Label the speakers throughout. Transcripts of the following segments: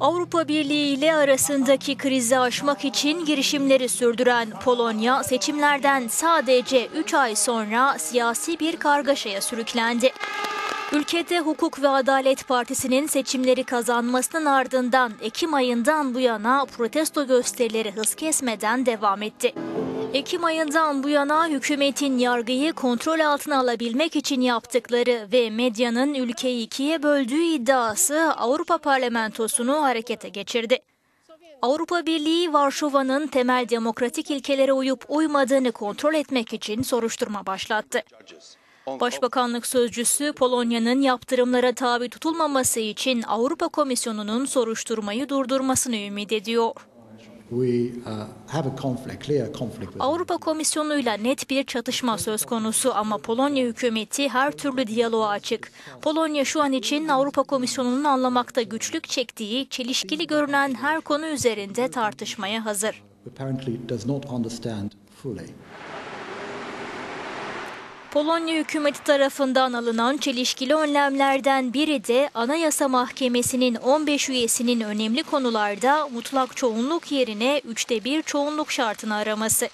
Speaker 1: Avrupa Birliği ile arasındaki krizi aşmak için girişimleri sürdüren Polonya seçimlerden sadece 3 ay sonra siyasi bir kargaşaya sürüklendi. Ülkede Hukuk ve Adalet Partisi'nin seçimleri kazanmasının ardından Ekim ayından bu yana protesto gösterileri hız kesmeden devam etti. Ekim ayından bu yana hükümetin yargıyı kontrol altına alabilmek için yaptıkları ve medyanın ülkeyi ikiye böldüğü iddiası Avrupa Parlamentosu'nu harekete geçirdi. Avrupa Birliği Varşova'nın temel demokratik ilkelere uyup uymadığını kontrol etmek için soruşturma başlattı. Başbakanlık sözcüsü Polonya'nın yaptırımlara tabi tutulmaması için Avrupa Komisyonu'nun soruşturmayı durdurmasını ümit ediyor. Avrupa Komisyonu'yla net bir çatışma söz konusu ama Polonya hükümeti her türlü diyaloğa açık. Polonya şu an için Avrupa Komisyonu'nun anlamakta güçlük çektiği, çelişkili görünen her konu üzerinde tartışmaya hazır. Polonya hükümeti tarafından alınan çelişkili önlemlerden biri de Anayasa Mahkemesi'nin 15 üyesinin önemli konularda mutlak çoğunluk yerine üçte bir çoğunluk şartını araması.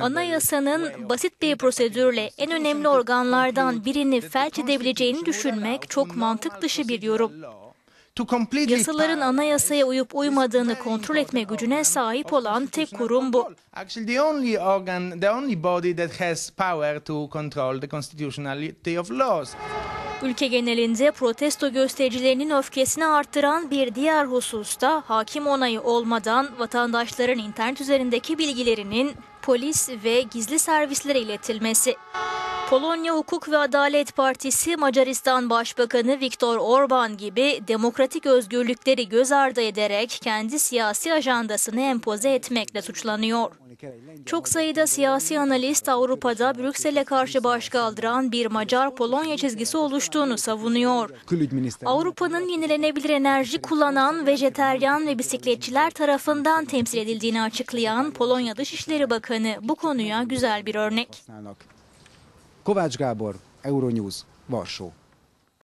Speaker 1: Anayasanın basit bir prosedürle en önemli organlardan birini felç edebileceğini düşünmek çok mantık dışı bir yorum. Yasaların anayasaya uyup uymadığını kontrol etme gücüne sahip olan tek kurum bu.
Speaker 2: Actually, the only organ, the only body that has power to control the constitutionality of laws.
Speaker 1: Ülke genelinde protesto göstericilerinin öfkesini arttıran bir diğer hususta hakim onayı olmadan vatandaşların internet üzerindeki bilgilerinin polis ve gizli servislere iletilmesi. Polonya Hukuk ve Adalet Partisi Macaristan Başbakanı Viktor Orban gibi demokratik özgürlükleri göz ardı ederek kendi siyasi ajandasını empoze etmekle suçlanıyor. Çok sayıda siyasi analist Avrupa'da Brüksel'e karşı baş bir Macar-Polonya çizgisi oluştuğunu savunuyor. Avrupa'nın yenilenebilir enerji kullanan vejeteryan ve bisikletçiler tarafından temsil edildiğini açıklayan Polonya Dışişleri Bakanı bu konuya güzel bir örnek.
Speaker 3: Kovács Gábor, Euronews, Varsó.